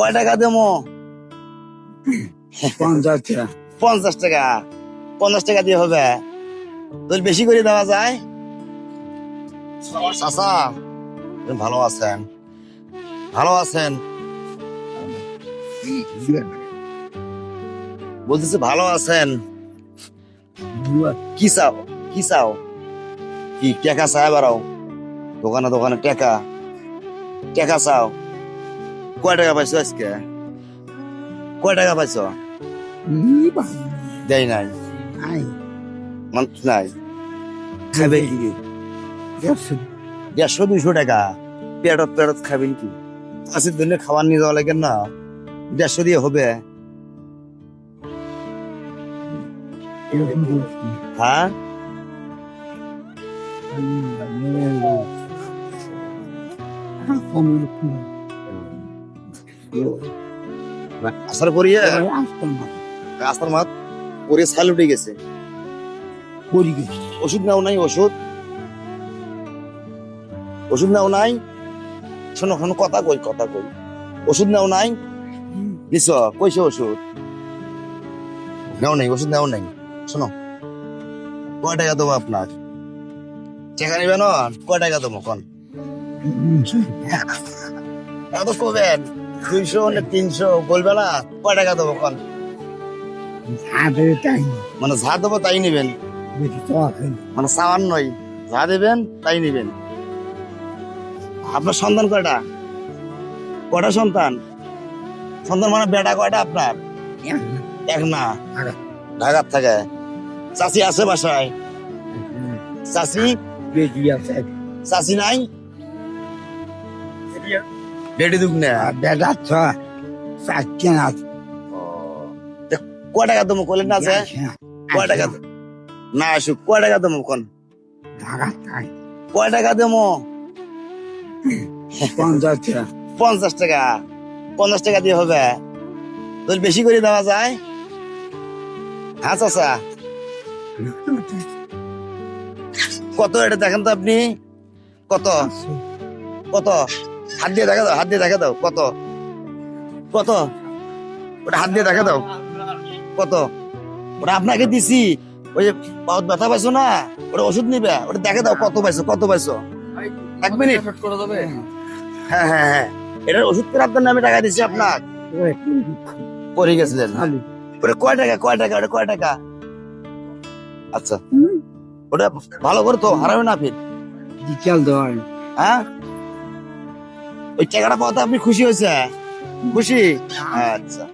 কয় টাকা দেবো? পঞ্চাশ টাকা। পঞ্চাশ টাকা। পঞ্চাশ টাকা দিয়ে হবে। তোর বেশি করে দেওয়া যায়? আপনি ভালো আছেন? ভালো আছেন? বলতেছি ভালো আছেন। কি চাও? কি চাও? কি টেকা চাই বাড়াও? দোকানে দোকানে টেকা। টেকা চাও? কয় টাকা পাইছো আজকে কয় টাকা পাইছো দেয় নাই মানুষ নাই খাবে কি দেড়শো দুইশো টাকা পেটত পেটত খাবেন কি আশির দিনে খাবার নিয়ে যাওয়া লাগে না দেড়শো দিয়ে হবে হ্যাঁ আসার পরিয়ে রাস্তার মাত পরে ছাল উঠে গেছে। ওষুধ নাও নাই ওষুধ। ওষুধ নাও নাই। শোনো শোনো কথা কই কথা কই। ওষুধ নাও নাই। দিছ কইছে ওষুধ। নাও নাই ওষুধ নাও নাই। শোনো কয় টাকা দেবো আপনার? টাকা নিবে না? কয় টাকা দেবো কন? এত কবেন? দুইশো না তিনশো বলবে না কয় টাকা দেবো কন? মানে যা দেবো তাই নিবেন? মানে সামান নয় যা দেবেন তাই নিবেন। আপনার সন্তান কয়টা? কয়টা সন্তান? সন্তান মানে বেটা কয়টা আপনার? এক না। ঢাকা। ঢাকার থাকে। চাষি আছে বাসায়? চাষি চাষি নাই? বেটি দুঃখ না বেটা ছয় চারটে আছে কয় টাকা তুমি করলেন না আছে কয় টাকা না আসুক কয় টাকা দেবো কোন? ঢাকা কয় টাকা দেবো? পঞ্চাশ টাকা। পঞ্চাশ টাকা। পঞ্চাশ টাকা দিয়ে হবে। তোর বেশি করে দেওয়া যায়? হ্যাঁ চাচা। কত এটা দেখেন তো আপনি? কত? কত? হাত দিয়ে দেখা দাও হাত দিয়ে দেখা দাও কত? কত? ওটা হাত দিয়ে দেখা দাও। কত? ওটা আপনাকে দিছি। ওই যে ব্যথা পাইছো না? ওটা ওষুধ নিবে। ওটা দেখে দাও কত পাইছো কত পাইছো? এক মিনিট। হ্যাঁ হ্যাঁ হ্যাঁ। এটার ওষুধ কেনার জন্য আমি টাকা দিছি আপনার। পরে গেছিলেন ওটা কয় টাকা কয় টাকা ওটা কয় টাকা? আচ্ছা। ওটা ভালো করে তো হারাবে না ফির। বিকাল দেওয়া হ্যাঁ? ওই টাকাটা পাওয়াতে আপনি খুশি হয়েছে? খুশি? আচ্ছা।